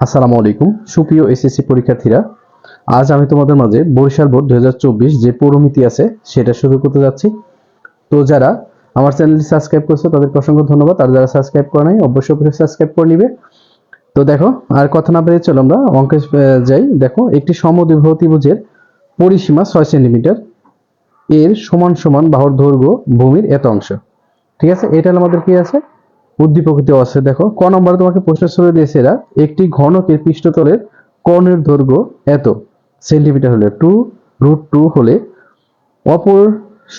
আসসালামু আলাইকুম। সুপ্রিয় এসএসসি পরীক্ষার্থীরা, আজ আমি তোমাদের মাঝে বরিশাল বোর্ড দু হাজার চব্বিশ যে পৌরমিতি আছে, সেটা শুরু করতে যাচ্ছি। তো যারা আমার চ্যানেলটি সাবস্ক্রাইব করছে তাদেরকে অসংখ্য ধন্যবাদ। আর যারা সাবস্ক্রাইব করে নাই, অবশ্যই সাবস্ক্রাইব করে নিবে। তো দেখো, আর কথা না বেরিয়ে চলো আমরা। অঙ্কে যাই। দেখো, একটি সমদ্বিবাহু ত্রিভুজের পরিসীমা ছয় সেন্টিমিটার। এর সমান সমান বাহুর দৈর্ঘ্য ভূমির এত অংশ। ঠিক আছে? এটা আমাদের কি আছে? উদ্দীপকিত আছে, দেখো। ক নম্বরে তোমাকে প্রশ্ন ছড়ে দিয়েছে এরা, একটি ঘনকের পৃষ্ঠতলের কর্ণের দৈর্ঘ্য এত, সেন্টিমিটার হলে টু রুট টু হলে অপর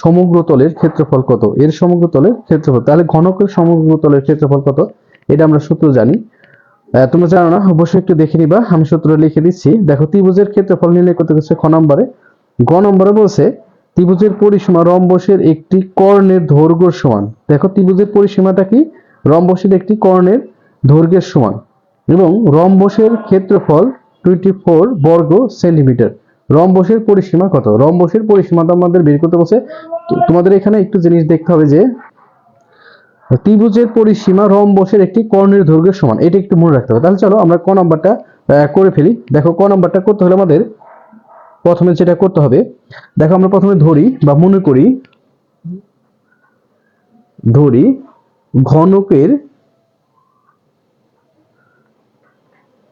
সমগ্র তলের ক্ষেত্রফল কত? এর সমগ্র তলের ক্ষেত্রফল, তাহলে ঘনকের সমগ্র তলের ক্ষেত্রফল কত? এটা আমরা সূত্র জানি। তোমরা জানো না? অবশ্যই একটু দেখে নিবা। আমি সূত্র লিখে দিচ্ছি। দেখো, ত্রিভুজের ক্ষেত্রফল নির্ণয় করতে গেছে খ নম্বরে। গ নম্বরে বলছে, ত্রিভুজের পরিসীমা রম্বসের একটি কর্ণের দৈর্ঘ্য সমান। দেখো, ত্রিভুজের পরিসীমাটা কি? রম্বসের একটি কর্ণের দৈর্ঘ্যের সমান এবং রম্বসের ক্ষেত্রফল টোয়েন্টি ফোর বর্গ সেন্টিমিটার রম্বসের পরিসীমা কত? রম্বসের পরিসীমাটা আমাদের বের করতে বলছে। তো তোমাদের এখানে একটু জিনিস দেখতে হবে যে, ত্রিভুজের পরিসীমা রম্বসের একটি কর্ণের দৈর্ঘ্যের সমান। এটা একটু মনে রাখতে হবে। তাহলে চলো আমরা ক নাম্বারটা করে ফেলি। দেখো, ক নাম্বারটা করতে হলে আমাদের প্রথমে যেটা করতে হবে, দেখো আমরা প্রথমে ধরি বা মনে করি, ধরি ঘনকের,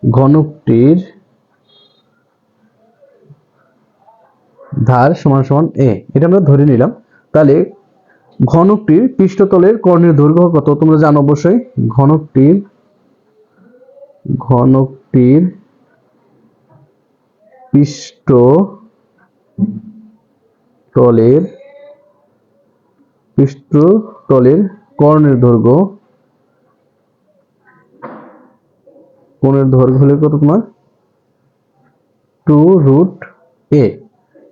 ঘনকটির ধার সমান সমান এ এটা আমরা ধরে নিলাম। তাহলে ঘনকটির পৃষ্ঠতলের কর্ণের দৈর্ঘ্য কত? তোমরা জানো অবশ্যই, ঘনকটির ঘনকটির পৃষ্ঠ তলের পৃষ্ঠতলের কর্ণের দৈর্ঘ্য। কোণের দৈর্ঘ্য হলে কত তোমার? টু রুট এ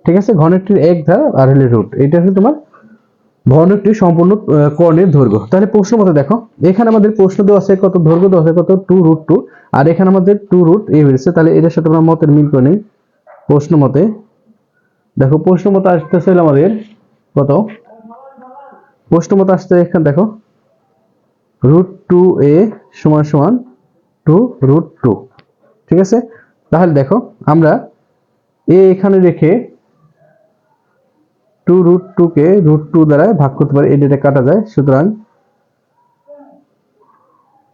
ঠিক আছে ঘনকটির এক ধার, আর হলে রুট এটা হচ্ছে তোমার ঘনকটির সম্পূর্ণ কর্ণের দৈর্ঘ্য। তাহলে প্রশ্ন মতে দেখো, এখানে আমাদের প্রশ্ন দেওয়া আছে কত, দৈর্ঘ্য দেওয়া আছে কত? টু রুট টু আর এখানে আমাদের টু রুট এ বেরিয়েছে তাহলে এটার সাথে আমরা মতের মিল করে নিই। প্রশ্ন মতে, দেখো, প্রশ্ন মতে আসতেছে হলো আমাদের কত? প্রশ্ন মতে আসতে এখানে, দেখো। রুট টু এ সমান সমান টু রুট টু ঠিক আছে? তাহলে দেখো, আমরা এ এখানে রেখে টু রুট টু কে রুট টু দ্বারা ভাগ করতে পারি। এটা কাটা যায়, সুতরাং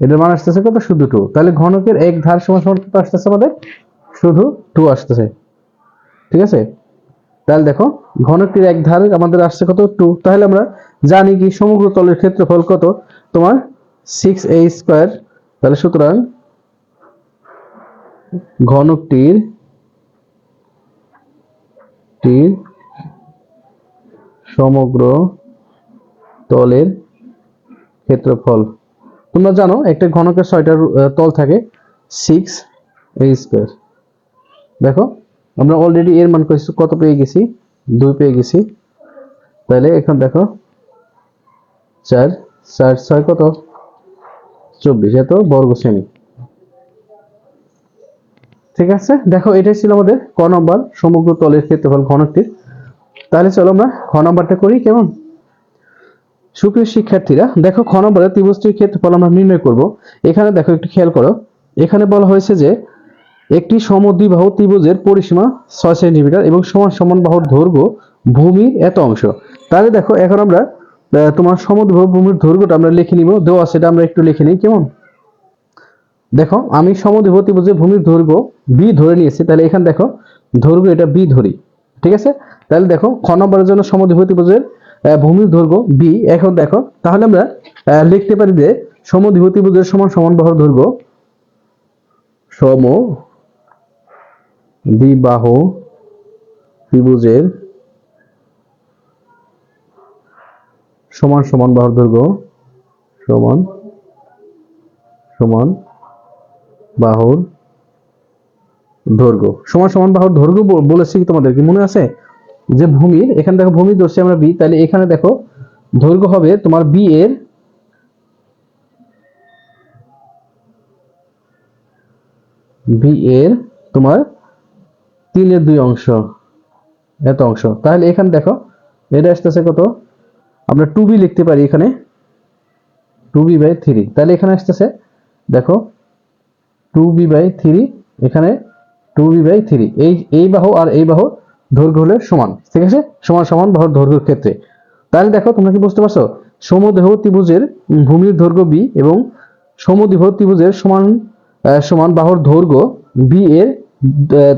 এটার মান আসতেছে কত? শুধু টু তাহলে ঘনকের এক ধার সমান সমান কত আসতেছে আমাদের? শুধু টু আসতেছে। ঠিক আছে? তাহলে দেখো ঘনকটির এক ধার আমাদের আসছে কত? টু তাহলে আমরা জানি কি সমগ্র তলের ক্ষেত্রফল কত? তোমার সিক্স এ স্কোয়ার তাহলে সুতরাং ঘনকটির, টির সমগ্র তলের ক্ষেত্রফল। তোমরা জানো, একটা ঘনকের ছয়টা তল থাকে সিক্স এ স্কোয়ার দেখো আমরা অলরেডি এর মান কত পেয়ে গেছি? দুই পেয়ে গেছি। তাহলে এখন দেখো, চার চার, ছয় কত? চব্বিশ, এত বর্গ শ্রেণি। ঠিক আছে? দেখো, এটাই ছিল আমাদের ক নম্বর, সমগ্র তলের ক্ষেত্রফল ঘনকটির। তাহলে চলো আমরা খ নম্বরটা করি, কেমন? সুপ্রিয় শিক্ষার্থীরা, দেখো, খ নম্বরে ত্রিভুজটির ক্ষেত্রফল আমরা নির্ণয় করব। এখানে দেখো, একটু খেয়াল করো। এখানে বলা হয়েছে যে একটি সমদ্বিবাহু ত্রিভুজের পরিসীমা ছয় সেন্টিমিটার এবং সমান সমান বাহুর দৈর্ঘ্য ভূমির এত অংশ। তাহলে দেখো, এখন আমরা তোমার সমদ্বিবাহু ভূমির দৈর্ঘ্যটা আমরা লিখে নিব। দেওয়া সেটা আমরা একটু লিখে নিই, কেমন? দেখো, আমি সমদ্বিবাহু ত্রিভুজের ভূমির দৈর্ঘ্য বি ধরে নিয়েছি। তাহলে এখানে দেখো, দৈর্ঘ্য এটা বি ধরি, ঠিক আছে? তাহলে দেখো, খ নম্বরের জন্য সমদ্বিবাহু ত্রিভুজের ভূমির দৈর্ঘ্য বি এখন দেখো, তাহলে আমরা লিখতে পারি যে সমদ্বিবাহু ত্রিভুজের সমান সমান বাহুর দৈর্ঘ্য সম দ্বিবাহু ত্রিভুজের সমান সমান বাহুর দৈর্ঘ্য, সমান সমান বাহুর দৈর্ঘ্য। সমান সমান বাহুর দৈর্ঘ্য বল- বলেছি তোমাদের, কি মনে আছে? যে ভূমির এখানে দেখো ভূমি ধরছি আমরা বি তাহলে এখানে দেখো দৈর্ঘ্য হবে তোমার বি এর বি এর তোমার তিনের দুই অংশ। এত অংশ। তাহলে এখানে দেখো, এটা আসতেছে কত? আমরা টু বি লিখতে পারি এখানে। টু বি বাই থ্রি তাহলে এখানে আসতেছে, দেখো টু বি বাই থ্রি এখানে টু বি বাই থ্রি এই এই বাহু আর এই বাহু দৈর্ঘ্য হলে সমান। ঠিক আছে? সমান সমান বাহুর দৈর্ঘ্যের ক্ষেত্রে। তাহলে দেখো, তোমরা কি বুঝতে পারছ? সমদেহ ত্রিভুজের ভূমির দৈর্ঘ্য বি এবং সমদ্বিবাহ ত্রিভুজের সমান সমান বাহুর দৈর্ঘ্য বি এর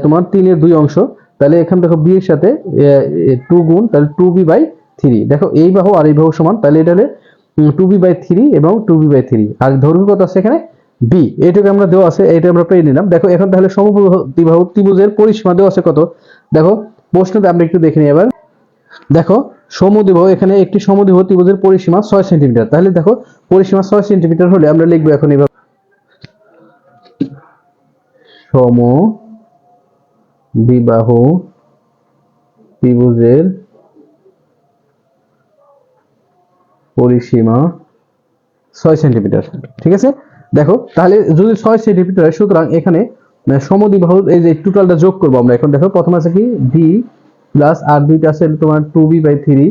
তোমার তিনের দুই অংশ। তাহলে এখানে দেখো বি এর সাথে টু গুণ, তাহলে টু বি বাই থ্রি দেখো এই বাহু আর এই বাহু সমান, তাহলে এটা হলে টু বি বাই থ্রি এবং টু বি বাই থ্রি আর দৈর্ঘ্য কত আছে এখানে? বি এইটুকু আমরা দেওয়া আছে এটা আমরা পেয়ে নিলাম। দেখো এখন তাহলে সমবাহু ত্রিভুজের পরিসীমা দেওয়া আছে কত? দেখো প্রশ্নতে আমরা একটু দেখে নিই এবার। দেখো সমদ্বিবাহু এখানে একটি সমদ্বিবাহু ত্রিভুজের পরিসীমা ছয় সেন্টিমিটার। তাহলে দেখো, পরিসীমা ছয় সেন্টিমিটার হলে আমরা লিখব এখন এবার সম দ্বিবাহু ত্রিভুজের পরিসীমা ছয় সেন্টিমিটার। ঠিক আছে? দেখো, তাহলে যদি ছয় সেন্টিমিটার হয়, সুতরাং এখানে সমদ্বিবাহু, এই যে টোটালটা যোগ করব আমরা এখন, দেখো, প্রথম আছে কি? বি প্লাস আর দুইটা আছে, তোমার two B by three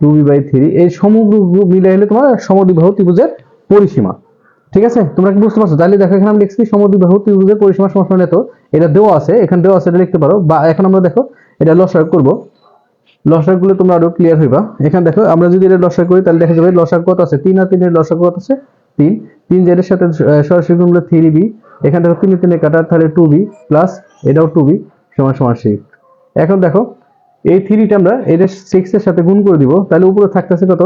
two B by three এই সমগ্র মিলে হলে তোমার সমদ্বিবাহু ত্রিভুজের পরিসীমা। ঠিক আছে? তোমরা কি বুঝতে পারছ? তাহলে দেখো, এখানে আমরা লিখছি সমদ্বিবাহু ত্রিভুজের পরিসীমা সমান এত। এটা দেওয়া আছে, এখানে দেওয়া আছে, এটা লিখতে পারো। বা এখন আমরা দেখো, এটা লসাগ করব। লসাগগুলো তোমরা আরও ক্লিয়ার হইবা। এখানে দেখো, আমরা যদি এটা লসাগ করি, তাহলে দেখা যাবে লসাগ কত আছে? তিন আর তিনের লসাগ কত আছে? তিন। তিন জেডের সাথে সরাসরি গুণ থ্রি বি এখানে দেখো তিনে তিনে কাটা, তাহলে টু বি প্লাস এটাও টু বি সমান সমান সিক্স এখন দেখো, এই থ্রিটা আমরা এটা সিক্স এর সাথে গুণ করে দিব। তাহলে উপরে থাকতেছে কত?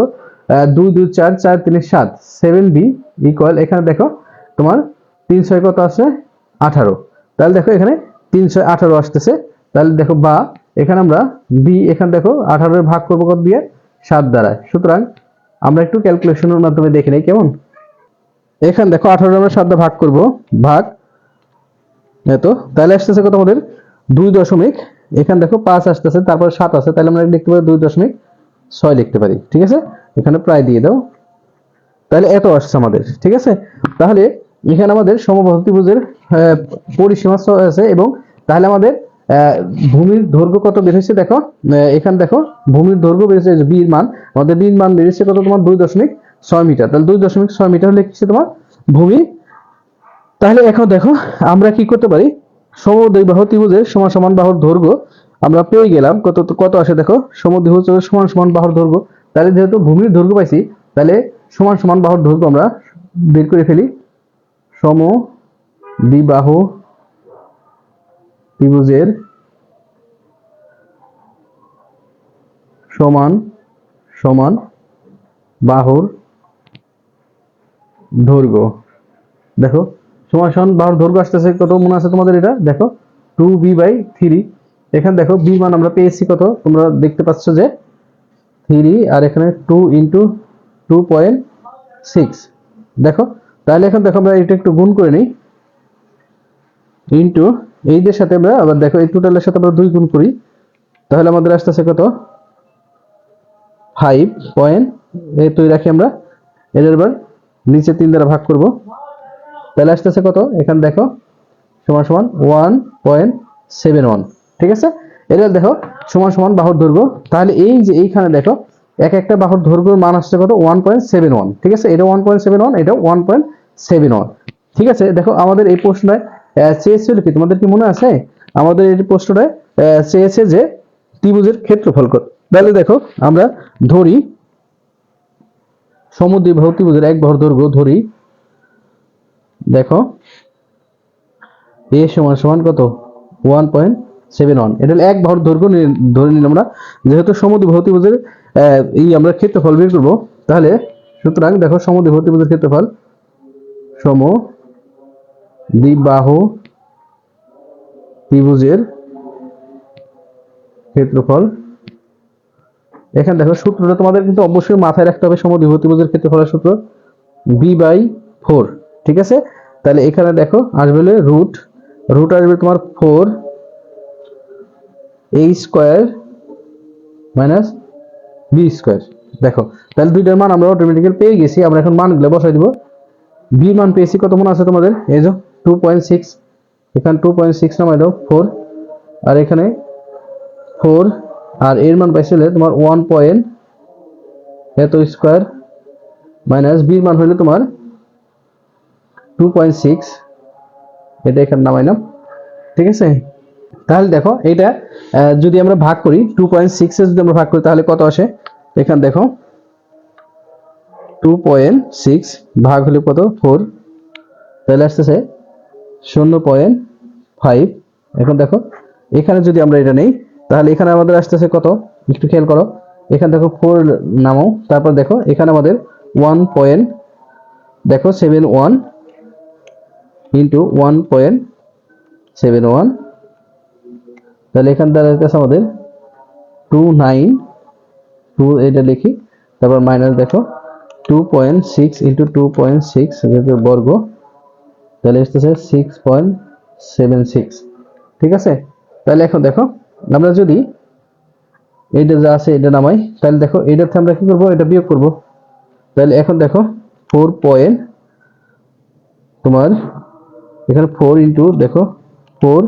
দুই দুই চার চার তিনে সাত সেভেন বি ইকুয়াল এখানে দেখো তোমার কত আঠারো। তাহলে দেখো এখানে আঠারো আসতেছে। তাহলে দেখো বা, এখানে আমরা বি এখানে দেখো আঠারোর ভাগ করব কত দিয়ে? সাত দ্বারা। সুতরাং আমরা একটু ক্যালকুলেশনের মাধ্যমে দেখে নেই, কেমন? এখানে দেখো আঠারো আমরা ভাগ করব। ভাগ তাহলে আসতেছে কত আমাদের? দুই দশমিক। এখানে দেখো পাঁচ আসতেছে, তারপর সাত আছে, তাহলে আমরা লিখতে পারি দুই দশমিক ছয় লিখতে পারি। ঠিক আছে? এখানে প্রায় দিয়ে দাও। তাহলে এত আসছে আমাদের, ঠিক আছে? তাহলে এখানে আমাদের সমবাহু ত্রিভুজের পরিসীমা আছে এবং তাহলে আমাদের ভূমির দৈর্ঘ্য কত বের হয়েছে দেখো? এখানে দেখো, ভূমির দৈর্ঘ্য বেড়েছে বির মান, আমাদের বির মান বেড়েছে কত তোমার? দুই দশমিক ছয় মিটার। তাহলে দুই দশমিক ছয় মিটার হলে কিসে তোমার? ভূমি। তাহলে এখন দেখো, আমরা কি করতে পারি? সমদ্বিবাহু ত্রিভুজের সমান সমান বাহুর দৈর্ঘ্য আমরা পেয়ে গেলাম। কত কত আসে দেখো? সমদ্বিবাহু ত্রিভুজের সমান সমান বাহুর দৈর্ঘ্য। তাহলে যেহেতু ভূমির দৈর্ঘ্য পাইছি, তাহলে সমান সমান বাহুর দৈর্ঘ্য আমরা বের করে ফেলি। সম দ্বিবাহু ত্রিভুজের সমান সমান বাহুর দৈর্ঘ্য। দেখো, সমান সমান বাহুর দৈর্ঘ্য আসতেছে কত মনে আছে তোমাদের এটা? দেখো টু বি বাই থ্রি এখানে দেখো বি মান আমরা পেয়েছি কত? তোমরা দেখতে পাচ্ছ যে থ্রি আর এখানে two into two point six দেখো, তাহলে এখন দেখো আমরা এটা একটু গুণ করে নিই। ইন্টু এইদের সাথে আমরা আবার দেখো, এই টোটালের সাথে আমরা দুই গুণ করি। তাহলে আমাদের আসতেছে কত? ফাইভ পয়েন্ট এই তুই রাখি আমরা। এদের এবার নিচে তিন দ্বারা ভাগ করব। তাহলে আসতেছে কত? এখানে দেখো, সমান সমান ওয়ান পয়েন্ট সেভেন ওয়ান ঠিক আছে? এটা দেখো, সমান সমান বাহুর দৈর্ঘ্য। তাহলে এই যে এইখানে দেখো এক একটা বাহুর দৈর্ঘ্যের মান আসছে কত? ওয়ান পয়েন্ট সেভেন ওয়ান ঠিক আছে? এটা ওয়ান পয়েন্ট সেভেন ওয়ান এটা ওয়ান পয়েন্ট সেভেন ওয়ান ঠিক আছে? দেখো আমাদের এই প্রশ্নটায় আহ, চেয়েছিল কি তোমাদের কি মনে আছে? আমাদের এই প্রশ্নটায় আহ, চেয়েছে যে ত্রিভুজের ক্ষেত্রফল কত? তাহলে দেখো আমরা ধরি সমদ্বিবাহু ত্রিভুজের এক বাহুর দৈর্ঘ্য ধরি দেখো এ সমান সমান কত? ওয়ান পয়েন্ট সেভেন ওয়ান এটা এক বাহুর দৈর্ঘ্য ধরে নিলাম আমরা। যেহেতু সমদ্বিবাহু ত্রিভুজের এই আমরা ক্ষেত্রফল বের করব, তাহলে সুতরাং দেখো সমদ্বিবাহু ত্রিভুজের ক্ষেত্রফল সম দ্বিবাহু ত্রিভুজের ক্ষেত্রফল। এখানে দেখো সূত্রটা তোমাদের কিন্তু অবশ্যই মাথায় রাখতে হবে সমদ্বিবাহু ত্রিভুজের ক্ষেত্রফলের সূত্র। বি বাই ফোর ঠিক আছে? তাহলে এখানে দেখো আসবে রুট রুট আসবে তোমার four A square minus B square দেখো, তাহলে দুইটার মান আমরা অটোমেটিক্যালি পেয়ে গেছি, আমরা এখন মানগুলো বসাই দিব। বি মান পেয়েছি কত মনে আছে তোমাদের? এই যে টু পয়েন্ট সিক্স এখানে টু পয়েন্ট সিক্স নামাই দাও ফোর আর এখানে ফোর আর এর মান পাইছিলে তোমার ওয়ান পয়েন্ট এত স্কোয়ার মাইনাস বির মান হইলে তোমার টু পয়েন্ট সিক্স এটা এখানে নামাইলাম ঠিক আছে? তাহলে দেখো এটা যদি আমরা ভাগ করি টু পয়েন্ট সিক্স যদি আমরা ভাগ করি, তাহলে কত আসে? এখানে দেখো টু পয়েন্ট সিক্স ভাগ হলে কত? ফোর তাহলে আসতেছে শূন্য পয়েন্ট ফাইভ এখন দেখো, এখানে যদি আমরা এটা নেই, তাহলে এখানে আমাদের আসতেছে কত? একটু খেয়াল করো। এখানে দেখো ফোর নামো, তারপর দেখো, এখানে আমাদের ওয়ান পয়েন্ট দেখো seven one into one point seven one তাহলে এখান দাঁড়াইতেছে আমাদের টু নাইন টু এটা লিখি, তারপর মাইনাস দেখো two point six into two point six বর্গ, তাহলে আসতেছে সিক্স পয়েন্ট সেভেন সিক্স ঠিক আছে? তাহলে এখন দেখো, আমরা যদি এইটা যা আছে এটা নামাই, তাহলে দেখো এটাতে আমরা কি করব? এটা বিয়োগ করব। তাহলে এখন দেখো ফোর পয়েন্ট তোমার এখানে ফোর ইন্টু দেখো four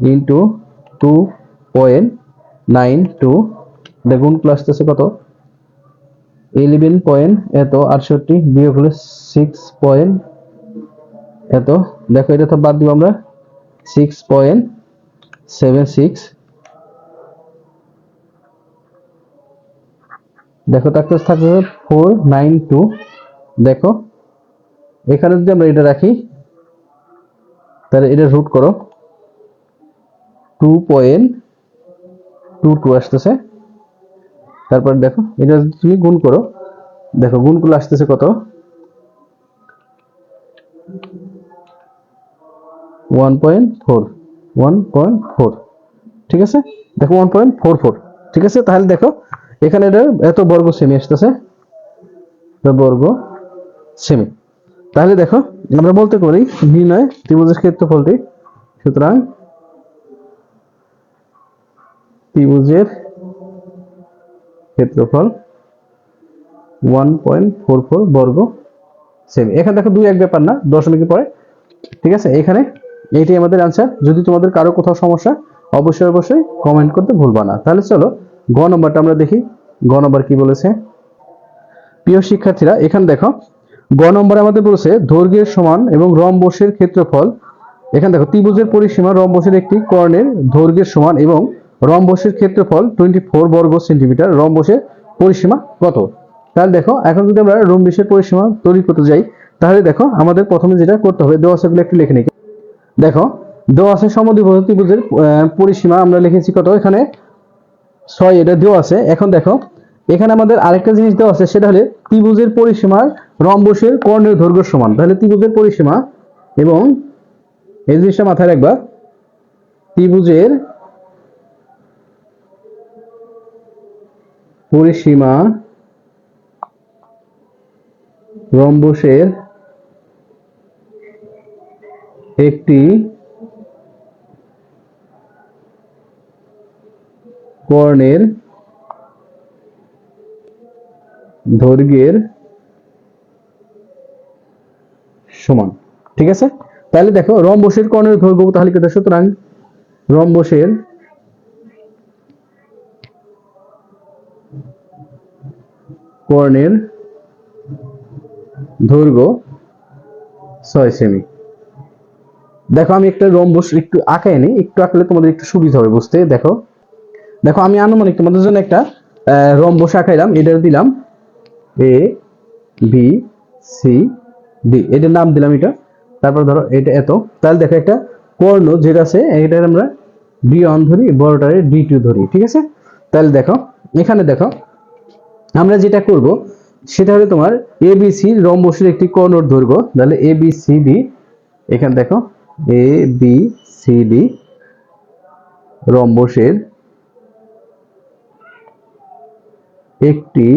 into two point nine two দেখুন প্লাস আসতেছে কত? ইলেভেন পয়েন্ট এত আটষট্টি, বিয়োগ হলে সিক্স পয়েন্ট এত। দেখো, এটা তো বাদ দিব আমরা। সিক্স পয়েন্ট সেভেন সিক্স দেখো থাকতে থাকতে ফোর নাইন টু দেখো, এখানে যদি আমরা এটা রাখি, তাহলে এটা রুট করো। টু পয়েন্ট টু টু আসতেছে। তারপর দেখো, এটা তুমি গুণ করো। দেখো, গুণগুলো আসতেছে কত? One point four one point four ঠিক আছে? দেখো ওয়ান পয়েন্ট ফোর ফোর ঠিক আছে? তাহলে দেখো, এখানে এটা এত বর্গ সেমি আসতেছে। বর্গ সেমি তাহলে দেখো, আমরা বলতে পারি নির্ণয় ত্রিভুজের ক্ষেত্রফলটি, সুতরাং ত্রিভুজের ক্ষেত্রফল ওয়ান পয়েন্ট ফোর ফোর বর্গ সেমি। এখানে দেখো দুই এক ব্যাপার না, দশমিকের পরে। ঠিক আছে? এখানে এইটাই আমাদের আনসার যদি তোমাদের কারও কোথাও সমস্যা, অবশ্যই অবশ্যই কমেন্ট করতে ভুলবা না। তাহলে চলো, গ নম্বরটা আমরা দেখি। গ নম্বর কি বলেছে? প্রিয় শিক্ষার্থীরা, এখানে দেখো, গ নম্বরে আমাদের বলেছে, দৈর্ঘ্যের সমান এবং রম্বসের ক্ষেত্রফল। এখানে দেখো, ত্রিভুজের পরিসীমা রম্বসের একটি কর্ণের দৈর্ঘ্যের সমান এবং রম্বসের ক্ষেত্রফল টোয়েন্টি ফোর বর্গ সেন্টিমিটার রম্বসের পরিসীমা কত? তাহলে দেখো, এখন যদি আমরা রম্বসের পরিসীমা তৈরি করতে যাই, তাহলে দেখো, আমাদের প্রথমে যেটা করতে হবে, দেওয়া সেগুলো একটু লিখে নিই। দেখো, দেওয়া আছে ত্রিভুজের পরিসীমা, আমরা লিখেছি কত? এখানে ছয় এটা দেওয়া আছে। এখন দেখো, এখানে আমাদের আরেকটা জিনিস দেওয়া আছে, সেটা হলে ত্রিভুজের পরিসীমার রম্বসের কর্ণের দৈর্ঘ্য সমান। তাহলে ত্রিভুজের পরিসীমা এবং এই জিনিসটা মাথায় রাখবা, ত্রিভুজের পরিসীমা রম্বসের একটি কর্ণের দৈর্ঘ্যের সমান। ঠিক আছে? তাহলে দেখো, রম্বসের কর্ণের দৈর্ঘ্য তাহলে কত সুতরাং রম্বসের কর্ণের দৈর্ঘ্য ছয় সেমি। দেখো, আমি একটা রম্বস একটু আঁকাই নি, একটু আঁকলে তোমাদের একটু সুবিধা হবে, বুঝতে? দেখো। দেখো, আমি আনুমানিক তোমাদের জন্য একটা রম্বস আঁকাইলাম এটা দিলাম এ বি সি ডি এটার নাম দিলাম এটা। তারপর ধরো, এটা এত। তাহলে দেখো, একটা কর্ণ যেটা আছে এটা আমরা ডি ওয়ান ধরি বড়টারে ডি টু ধরি, ঠিক আছে? তাহলে দেখো, এখানে দেখো আমরা যেটা করব সেটা হলো তোমার এ বি সি রম্বসের একটি কর্ণর দৈর্ঘ্য। তাহলে এ বি সি ডি এখানে দেখো এ বি সি ডি রম্বসের একটি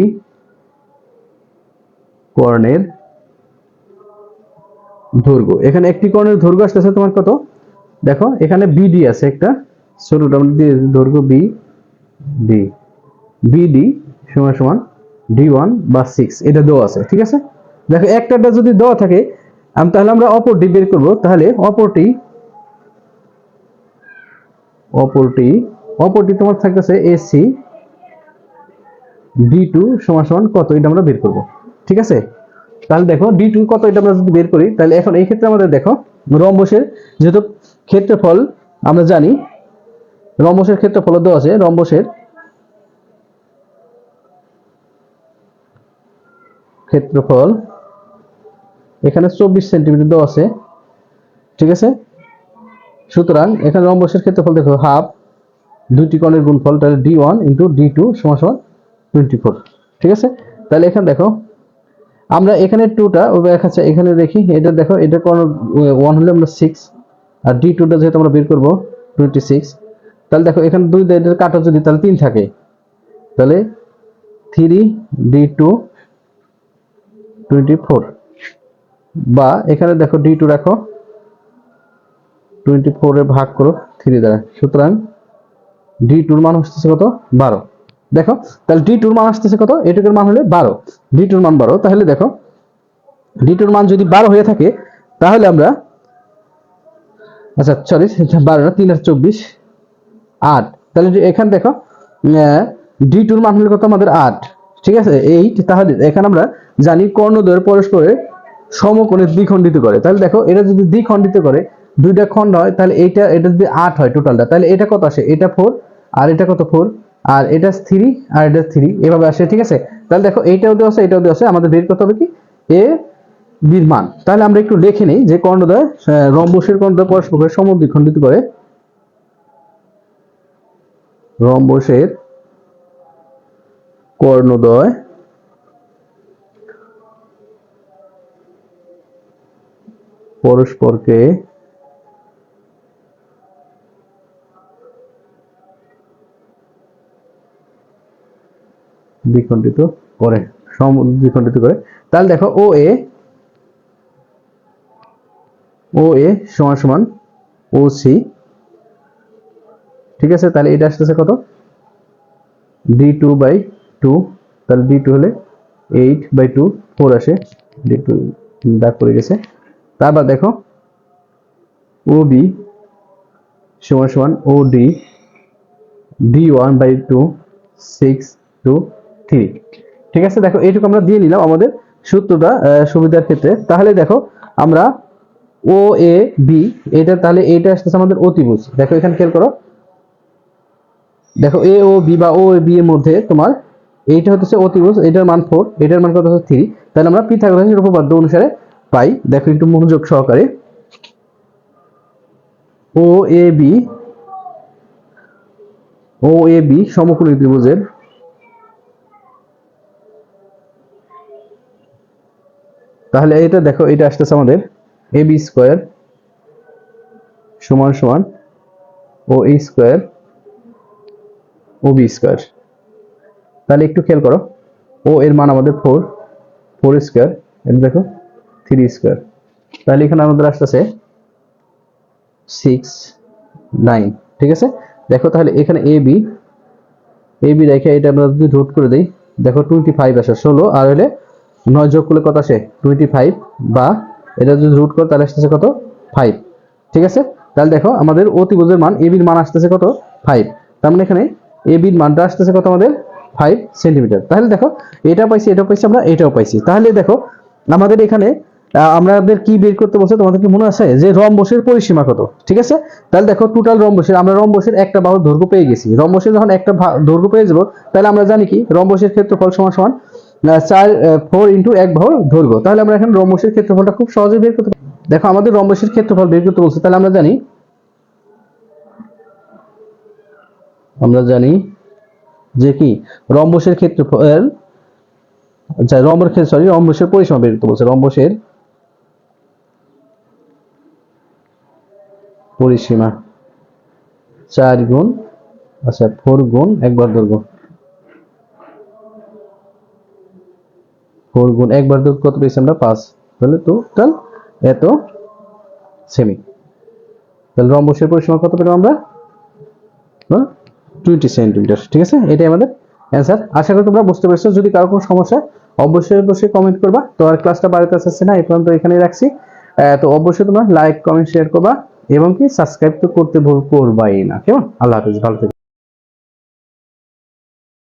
কর্ণের দৈর্ঘ্য। এখানে একটি কর্ণের দৈর্ঘ্য আসতেছে তোমার কত? দেখো এখানে বিডি আছে একটা। দিই, দৈর্ঘ্য বি ডি বিডি সমান সমান ডি ওয়ান বা সিক্স এটা দেওয়া আছে, ঠিক আছে? দেখো, একটাটা যদি দেওয়া থাকে তাহলে আমরা অপরটি বের করব, তাহলে অপরটি অপরটি অপরটি তোমার থাকতেছে এসি ডি টু সমান সমান কত, এটা আমরা বের করব, ঠিক আছে? তাহলে দেখো ডি টু কত, এটা আমরা যদি বের করি, তাহলে এখন এই ক্ষেত্রে আমাদের দেখো, রম্বসের যেহেতু ক্ষেত্রফল আমরা জানি, রম্বসের ক্ষেত্রফল দেওয়া আছে, রম্বসের ক্ষেত্রফল, এখানে চব্বিশ সেন্টিমিটার দেওয়া আছে, ঠিক আছে? সুতরাং এখানে রম্বসের ক্ষেত্রফল দেখো হাফ দুইটি কোণের গুণফল, তাহলে D one into D two সমান সমান টোয়েন্টি ফোর ঠিক আছে? তাহলে এখানে দেখো, আমরা এখানে টুটা দেখাচ্ছে এখানে দেখি, এটা দেখো, এটা কোন ওয়ান হলে আমরা সিক্স আর ডি টুটা যেহেতু আমরা বের করব টোয়েন্টি সিক্স তাহলে দেখো, এখানে দুই কাটা যদি তাহলে তিন থাকে, তাহলে three D two twenty four. বা এখানে দেখো ডি টু রাখো। টোয়েন্টি ফোরে ভাগ করো থ্রি দ্বারা। সুতরাং ডি টুর মান আসতেছে কত? বারো। দেখো, তাহলে ডি টুর মান আসতেছে কত? এটুকুর মান হলে বারো। ডি টুর মান বারো। তাহলে দেখো ডি টুর মান যদি বারো হয়ে থাকে, তাহলে আমরা আচ্ছা সরি বারো না, তিন আর চব্বিশ, আট। তাহলে এখানে দেখো ডি টুর মান হলে কত? আমাদের আট। ঠিক আছে? এইট, তাহলে এখানে আমরা জানি কর্ণদ্বয়ের পরস্পরের সমকোণে দ্বিখণ্ডিত করে। তাহলে দেখো, এটা যদি দ্বিখণ্ডিত করে, দুইটা খণ্ড হয়, তাহলে এইটা, এটা যদি আট হয় টোটালটা তাহলে এটা কত আসে? এটা ফোর আর এটা কত ফোর আর এটা থ্রি আর এটা থ্রি এভাবে আসে, ঠিক আছে? তাহলে দেখো, এইটাও দেওয়া আছে, এটাও দেওয়া আছে, আমাদের বের করতে হবে কি? এ বির মান। তাহলে আমরা একটু লিখে নেই যে কর্ণদ্বয় রম্বসের কর্ণদ্বয় পরস্পরের সমদ্বিখণ্ডিত করে। রম্বসের কর্ণদ্বয় পরস্পরকে দ্বিখণ্ডিত করে দ্বিখণ্ডিত করে। তাহলে দেখো ও এ ও এ সমান সমান ও সি ঠিক আছে? তাহলে এটা আসতেছে কত? ডি টু বাই টু তাহলে ডি টু হলে এইট বাই টু ফোর আসে। ডি টু দাগ পড়ে গেছে। তারপর দেখো ও বি সমান সমান O D D one by two six two three ঠিক আছে, দেখো, এইটুকু আমরা দিয়ে নিলাম আমাদের সূত্রটা সুবিধার ক্ষেত্রে। তাহলে দেখো, আমরা ও এ বি এটা তাহলে এইটা আসতেছে আমাদের অতিভুজ। দেখো, এখানে খেয়াল করো। দেখো এ ও বি বা ও বি এর মধ্যে তোমার এইটা হচ্ছে অতিভুজ, এটার মান ফোর এটার মান কত হচ্ছে থ্রি তাহলে আমরা পিথাগোরাসের উপপাদ্য অনুসারে পাই। দেখো একটু মনোযোগ সহকারে। ও A B O A B সমকোণী ত্রিভুজের তাহলে এটা দেখো, এটা আসতেছে আমাদের এ বি স্কোয়ার সমান সমান O A square O B square তাহলে একটু খেয়াল করো ও এর মান আমাদের ফোর ফোর স্কোয়ার এটা দেখো থ্রি স্কোয়ার। তাহলে এখানে আমাদের আসতেছে সিক্স, নাইন, ঠিক আছে? দেখো তাহলে এখানে এ বি এ বি রেখে এটা আমরা যদি রুট করে দিই, দেখো টোয়েন্টি ফাইভ আসে, ষোলো, আর হলে নয় যোগ করলে কত আসে? টোয়েন্টি ফাইভ বা এটা যদি রুট করে, তাহলে আসতেছে কত? ফাইভ ঠিক আছে? তাহলে দেখো আমাদের অতিভুজের মান এ বির মান আসতেছে কত? ফাইভ তার মানে এখানে এ বির মানটা আসতেছে কত আমাদের? ফাইভ সেন্টিমিটার তাহলে দেখো, এটা পাইছি এটাও পাইছি আমরা, এটাও পাইছি। তাহলে দেখো, আমাদের এখানে আমাদের কি বের করতে বলছে তোমাদের কি মনে আছে? যে রম্বসের পরিসীমা কত? ঠিক আছে? তাহলে দেখো টোটাল রম্বসের আমরা রম্বসের একটা বাহুর দৈর্ঘ্য পেয়ে গেছি। রম্বসের যখন একটা দৈর্ঘ্য পেয়ে যাব, তাহলে আমরা জানি কি? রম্বসের ক্ষেত্রফল সমান সমান চার ফোর ইন্টু এক বাহুর দৈর্ঘ্য। তাহলে আমরা এখন রম্বসের ক্ষেত্রফলটা খুব সহজে বের করতে দেখো, আমাদের রম্বসের ক্ষেত্রফল বের করতে বলছে, তাহলে আমরা জানি আমরা জানি যে কি? রম্বসের ক্ষেত্রফল আচ্ছা রম্বসের ক্ষেত্র সরি রম্বসের পরিসীমা বের করতে বলছে। রম্বসের পরিসীমা চার গুণ আচ্ছা ফোর গুণ, একবার দৈর্ঘ্য ফোর গুণ, একবার দৈর্ঘ্য কত পেয়েছি আমরা? পাঁচ। তাহলে টোটাল এত সেমি তাহলে রম্বসের পরিসীমা কত পেলাম আমরা? টোয়েন্টি সেন্টিমিটার ঠিক আছে? এটাই আমাদের অ্যান্সার আশা করি তোমরা বুঝতে পেরেছ। যদি কারও কোনো সমস্যা অবশ্যই অবশ্যই কমেন্ট করবা। তো আর ক্লাসটা বাড়িতে আসছে না, এই পর্যন্ত এখানেই রাখছি। তো অবশ্যই তোমরা লাইক কমেন্ট শেয়ার করবা। এবং কি সাবস্ক্রাইব তো করতে ভুল করবাই না। কেমন? আল্লাহ হাফিজ ভালো